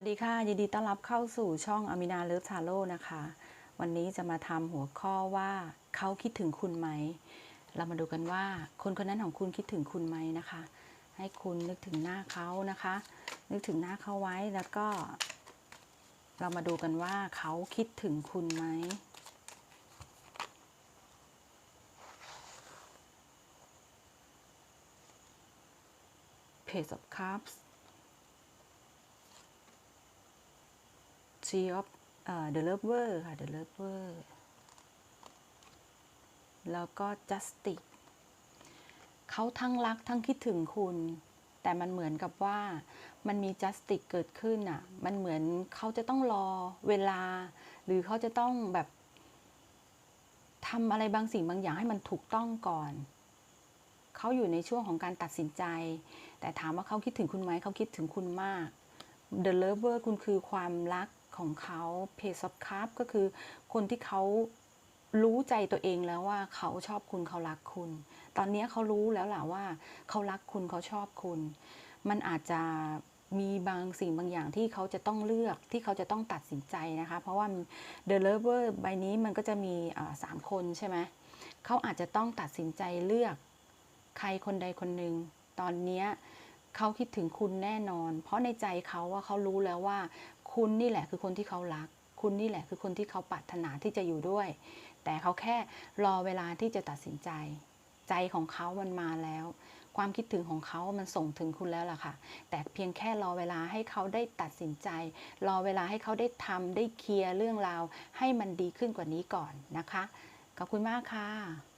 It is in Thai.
สวัสดีค่ะ ยินดีต้อนรับเข้าสู่ช่องอามินาเลิฟชาโลนะคะ วันนี้จะมาทำหัวข้อว่าเขาคิดถึงคุณไหม เรามาดูกันว่าคนคนนั้นของคุณคิดถึงคุณไหมนะคะ ให้คุณนึกถึงหน้าเขานะคะ นึกถึงหน้าเขาไว้แล้วก็ เรามาดูกันว่าเขาคิดถึงคุณไหม Page of Cups tree of เอ่อ The Lover ค่ะ The Lover แล้วก็ Justice เขาทั้งรักทั้งคิดถึงคุณ แต่มันเหมือนกับว่ามันมี Justice เกิดขึ้นอะ มันเหมือนเขาจะต้องรอเวลา หรือเขาจะต้องแบบทำอะไรบางสิ่งบางอย่างให้มันถูกต้องก่อนเขาอยู่ในช่วงของการตัดสินใจ แต่ถามว่าเขาคิดถึงคุณไหมเขาคิดถึงคุณมาก The Lover คุณคือความรัก ของเขา Page of cup ก็คือคนที่เขารู้ใจตัวเองแล้วว่าเขาชอบคุณเขารักคุณ ตอนนี้เขารู้แล้วล่ะว่าเขารักคุณเขาชอบคุณ มันอาจจะมีบางสิ่งบางอย่างที่เขาจะต้องเลือกที่เขาจะต้องตัดสินใจนะคะ เพราะว่า The Lover ใบนี้มันก็จะมีสามคนใช่ไหมเขาอาจจะต้องตัดสินใจเลือกใครคนใดคนหนึ่งตอนนี้เขาคิดถึงคุณแน่นอน เพราะในใจเขาว่าเขารู้แล้วว่า คุณนี่แหละคือคนที่เขารัก คุณนี่แหละคือคนที่เขาปรารถนาที่จะอยู่ด้วย แต่เขาแค่รอเวลาที่จะตัดสินใจ ใจของเขามันมาแล้ว ความคิดถึงของเขามันส่งถึงคุณแล้วล่ะค่ะ แต่เพียงแค่รอเวลาให้เขาได้ตัดสินใจ รอเวลาให้เขาได้ทำได้เคลียร์เรื่องราวให้มันดีขึ้นกว่านี้ก่อนนะคะ ขอบคุณมากค่ะ